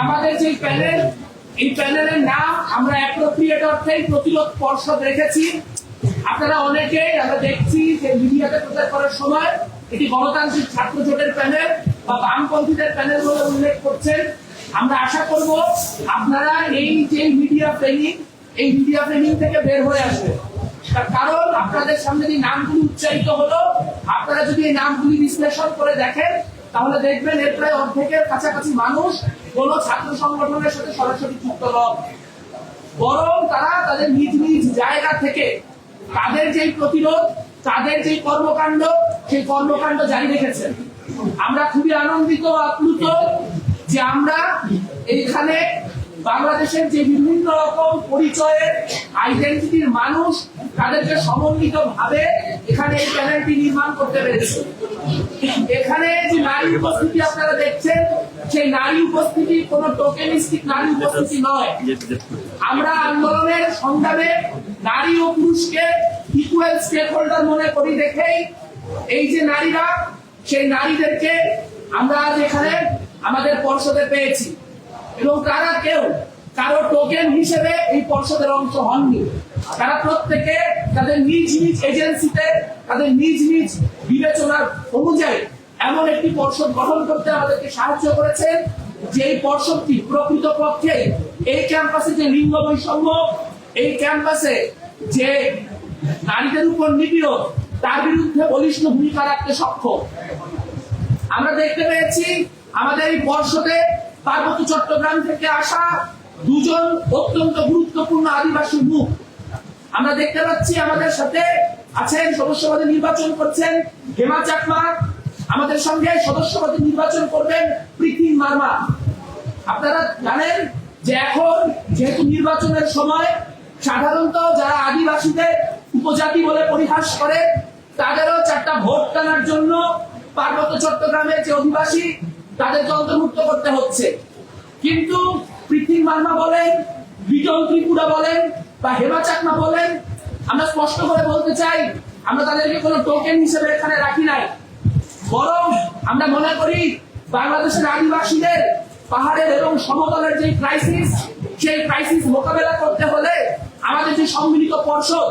আমাদের যে প্যানেল, এই প্যানেলের নাম আমরা অ্যাপ্রোপ্রিয়েট অর্থেই প্রতিরোধ পর্ষদ রেখেছি। আপনারা অনেকেই, আমরা দেখছি যে মিডিয়াতে প্রচার করার সময় এটি গণতান্ত্রিক ছাত্র জোটের প্যানেল বা বামপন্থীদের প্যানেল বলে উল্লেখ করছেন। আমরা আশা করব আপনারা এই যে মিডিয়া ট্রেনিং এই মিডিয়া ট্রেনিং থেকে বের হয়ে আসবে তার কারণ আপনাদের সামনে যে নামগুলি উচ্চারিত হলো, আপনারা যদি এই নামগুলি বিশ্লেষণ করে দেখেন তাহলে দেখবেন এর প্রায় অর্ধেকের কাছাকাছি মানুষ কোন ছাত্র সংগঠনের সাথে সরাসরি যুক্ত নয় বরং তারা তাদের নিজ নিজ জায়গা থেকে তাদের যেই প্রতিরোধ, তাদের যেই কর্মকাণ্ড, সেই কর্মকাণ্ড জারি রেখেছেন। আমরা খুবই আনন্দিত আপ্লুত যে আমরা এইখানে বাংলাদেশের যে বিভিন্ন রকম পরিচয়ের আইডেন্টিটির মানুষ তাদেরকে সমন্বিত ভাবে এখানে এই প্যানেলটি নির্মাণ করতে পেরেছে। এখানে যে নারী উপস্থিতি আপনারা দেখছেন, সেই নারী উপস্থিতি কোন টোকেনিস্টিক নারী উপস্থিতি নয়। আমরা আন্দোলনের সংগ্রামে নারী ও পুরুষকে ইকুয়াল স্টেক হোল্ডার মনে করি দেখেই এই যে নারীরা, সেই নারীদেরকে আমরা আজ এখানে আমাদের পর্ষদে পেয়েছি। এবং তারা কেউ কারও টোকেন হিসেবে এই পর্ষদের অংশ হননি। তারা প্রত্যেকে তাদের নিজ নিজ এজেন্সিতে তাদের নিজ নিজ বিবেচনার অনুযায়ী এমন একটি পর্ষদ গঠন করতে আমাদেরকে সাহায্য করেছেন যে এই পর্ষদটি প্রকৃত পক্ষে এই ক্যাম্পাসে যে লিঙ্গ বৈষম্য, এই ক্যাম্পাসে যে নারীদের উপর নিপীড়ন, তার বিরুদ্ধে বলিষ্ঠ ভূমিকা রাখতে সক্ষম। আমরা দেখতে পেয়েছি, আমাদের এই পর্ষদে পার্বত্য চট্টগ্রাম থেকে আসা দুজন অত্যন্ত গুরুত্বপূর্ণ আদিবাসী মুখ। আমরা দেখতে পাচ্ছি আমাদের সাথে আছেন সদস্যপদে নির্বাচন করছেন হেমা চাকমা। আমাদের সঙ্গে সদস্যপদে নির্বাচন করবেন প্রীতি মার্মা। আপনারা জানেন যে এখন যেহেতু নির্বাচনের সময়, সাধারণত যারা আদিবাসীদের উপজাতি বলে পরিহাস করে, তাদেরও চারটা ভোট টানার জন্য পার্বত্য চট্টগ্রামের যে অধিবাসী, তাদেরকে অন্তর্ভুক্ত করতে হচ্ছে। কিন্তু পৃথিবী মার্মা বলেন বিজন ত্রিপুরা বলেন, বা হেমা চাকমা বলেন, আমরা স্পষ্ট করে বলতে চাই, আমরা তাদেরকে কোনো টোকেন হিসেবে এখানে রাখি নাই। বরং আমরা মনে করি, বাংলাদেশের আদিবাসীদের, পাহাড়ের এবং সমতলের যে ক্রাইসিস সেই ক্রাইসিস মোকাবেলা করতে হলে আমাদের যে সম্মিলিত পর্ষদ,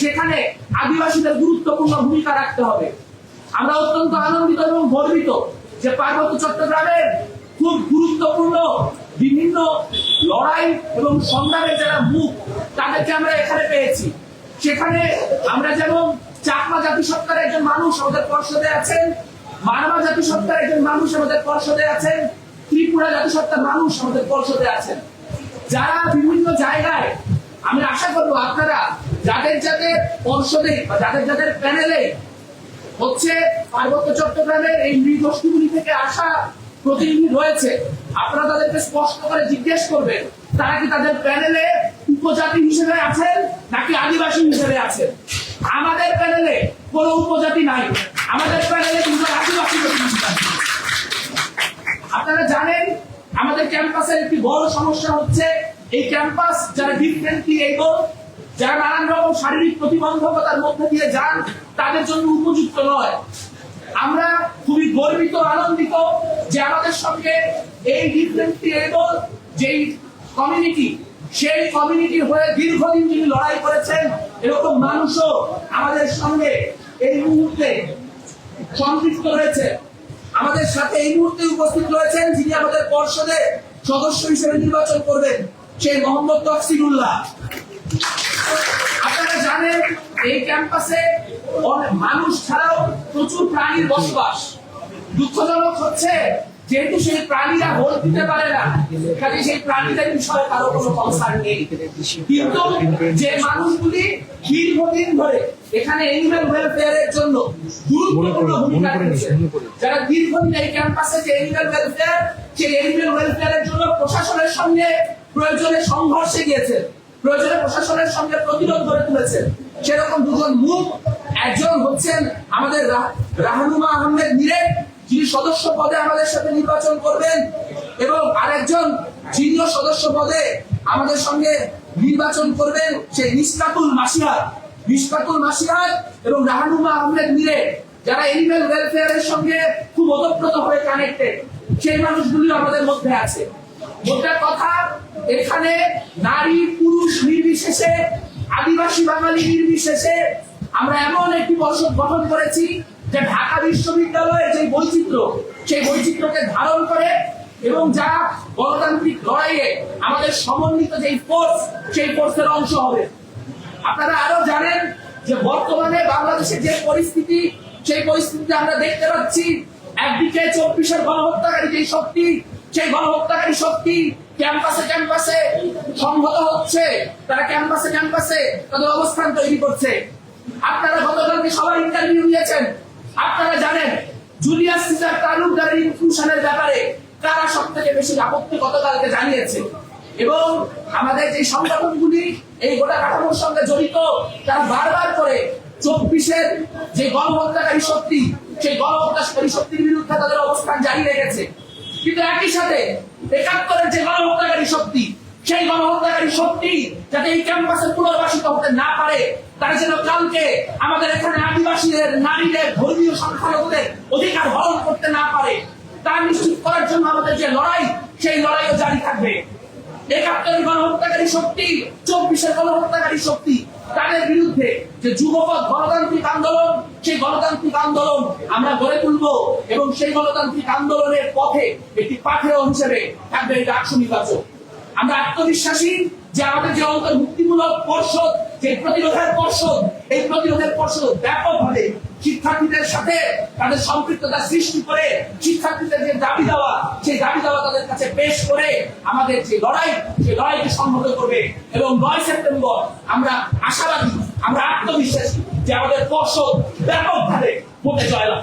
সেখানে আদিবাসীদের গুরুত্বপূর্ণ ভূমিকা রাখতে হবে। আমরা অত্যন্ত আনন্দিত এবং গর্বিত যে পার্বত্য চট্টগ্রামের খুব গুরুত্বপূর্ণ বিভিন্ন লড়াই এবং সংগ্রামের যারা মুখ, তাদেরকে আমরা এখানে পেয়েছি। সেখানে আমরা যেমন চাকমা জাতিসত্তার একজন মানুষ আমাদের পর্ষদে আছেন মানবা জাতিসত্তার একজন মানুষ আমাদের পর্ষদে আছেন, ত্রিপুরা জাতিসত্তার মানুষ আমাদের পর্ষদে আছেন। যারা বিভিন্ন জায়গায়, আমি আশা করব আপনারা যাদের যাদের পর্ষদে বা যাদের যাদের প্যানেলে হচ্ছে পার্বত্য চট্টগ্রামের এই নৃগোষ্ঠীগুলি থেকে আসা প্রতিনিধি রয়েছে আপনারা তাদেরকে স্পষ্ট করে জিজ্ঞেস করবেন, তারা কি তাদের প্যানেলে উপজাতি হিসেবে আছেন নাকি আদিবাসী হিসেবে আছেন? আমাদের প্যানেলে কোনো উপজাতি নাই। আমাদের প্যানেলে কিন্তু আদিবাসী আপনারা জানেন, আমাদের ক্যাম্পাসের একটি বড় সমস্যা হচ্ছে, এই ক্যাম্পাস যারা ডিফারেন্টলি এবল যারা নানান রকম শারীরিক প্রতিবন্ধকতার মধ্যে দিয়ে যান, তাদের জন্য উপযুক্ত নয়। আমরা খুবই গর্বিত, আনন্দিত যে আমাদের সঙ্গে এই ডিফারেন্টলি এবল যেই কমিউনিটি সেই কমিউনিটি হয়ে দীর্ঘদিন যিনি লড়াই করেছেন। এরকম মানুষও আমাদের সঙ্গে এই মুহূর্তে সম্পৃক্ত রয়েছে। আমাদের সাথে এই মুহূর্তে উপস্থিত রয়েছেন যিনি আমাদের পর্ষদে সদস্য হিসেবে নির্বাচন করবেন, সেই মোহাম্মদ তফসিলুল্লাহ। আপনারা জানেন, এই ক্যাম্পাসে মানুষ ছাড়াও প্রচুর প্রাণীর বসবাস। দুঃখজনক হচ্ছে যেহেতু সেই প্রাণীরা ভোট দিতে পারে না কাজে সেই প্রাণীদের বিষয়ে কারও কোনো কনসার্ন নেই। কিন্তু যে মানুষগুলি দীর্ঘদিন ধরে এখানে এনিম্যাল ওয়েলফেয়ারের জন্য গুরুত্বপূর্ণ ভূমিকা রেখেছে যারা দীর্ঘদিন এই ক্যাম্পাসে যে এনিম্যাল ওয়েলফেয়ার সেই এনিম্যাল ওয়েলফেয়ারের জন্য প্রশাসনের সঙ্গে প্রয়োজনে সংঘর্ষে গিয়েছে। প্রয়োজনে প্রশাসনের সঙ্গে প্রতিরোধ গড়ে তুলেছেন সেরকম দুজন মুখ একজন হচ্ছেন আমাদের রাহানুমা আহমেদ মিরেট যিনি সদস্য পদে আমাদের সাথে নির্বাচন করবেন, এবং আরেকজন যিনিও সদস্য পদে আমাদের সঙ্গে নির্বাচন করবেন, সেই নিষ্কাতুল মাসিহাত। নিষ্কাতুল মাসিহাত এবং রাহানুমা আহমেদ মিরেট যারা এনিম্যাল ওয়েলফেয়ারের সঙ্গে খুব ওতপ্রোত হয়ে কানেক্টেড সেই মানুষগুলি আমাদের মধ্যে আছে। মোটা কথা, এখানে নারী, পুরুষ নির্বিশেষে, আদিবাসী, বাঙালি নির্বিশেষে আমরা এমন একটি পর্ষদ গঠন করেছি যে ঢাকা বিশ্ববিদ্যালয়ের যে বৈচিত্র্য, সেই বৈচিত্র্যকে ধারণ করে এবং যা গণতান্ত্রিক লড়াইয়ে আমাদের সমন্বিত যে ফোর্স সেই ফোর্সের অংশ হবে। আপনারা আরও জানেন যে বর্তমানে বাংলাদেশের যে পরিস্থিতি, সেই পরিস্থিতিতে আমরা দেখতে পাচ্ছি একদিকে চব্বিশের গণহত্যাকারী যে শক্তি, সেই গণহত্যাকারী শক্তি ক্যাম্পাসে ক্যাম্পাসে সংহত হচ্ছে, তারা ক্যাম্পাসে ক্যাম্পাসে তাদের অবস্থান তৈরি করছে। আপনারা গতকালকে সবাই ইন্টারভিউ নিয়েছেন আপনারা জানেন জুলিয়াস সিজার তালুকদারের ইনক্লুশনের ব্যাপারে কারা সব থেকে বেশি আপত্তি গতকালকে জানিয়েছে। এবং আমাদের যে সংগঠনগুলি এই গোটা কাঠামোর সঙ্গে জড়িত, তারা বারবার করে চব্বিশের যে গণহত্যাকারী শক্তি, সেই গণহত্যাকারী শক্তির বিরুদ্ধে তাদের অবস্থান জারি রেখেছে। কিন্তু একই সাথে একাত্তরের যে গণহত্যাকারী শক্তি সেই গণহত্যাকারী শক্তি যাতে এই ক্যাম্পাসে পুনর্বাসিত হতে না পারে, তারা যেন কালকে আমাদের এখানে আদিবাসীদের, নারীদের ধর্মীয় সংখ্যালঘুদের অধিকার হরণ করতে না পারে, তা নিশ্চিত করার জন্য আমাদের যে লড়াই, সেই লড়াইও জারি থাকবে। একাত্তরের গণহত্যাকারী শক্তি, চব্বিশের গণহত্যাকারী শক্তি, তাদের বিরুদ্ধে যে যুবপথ গণতান্ত্রিক আন্দোলন, সেই গণতান্ত্রিক আন্দোলন আমরা গড়ে তুলব এবং সেই গণতান্ত্রিক আন্দোলনের পথে একটি পাথেয় হিসেবে থাকবে ডাকসু নির্বাচন আমরা আত্মবিশ্বাসী যে আমাদের যে অন্তর্ভুক্তিমূলক পর্ষদ, যে প্রতিরোধের পর্ষদ, এই প্রতিরোধের পর্ষদ ব্যাপকভাবে শিক্ষার্থীদের সাথে তাদের সম্পৃক্ততা সৃষ্টি করে, শিক্ষার্থীদের যে দাবি দেওয়া, সেই দাবি দেওয়া তাদের কাছে পেশ করে আমাদের যে লড়াই, সেই লড়াইকে সংহত করবে এবং নয় সেপ্টেম্বর আমরা আশাবাদী, আমরা আত্মবিশ্বাসী যে আমাদের পর্ষদ ব্যাপকভাবে ভোটে জয়লাভ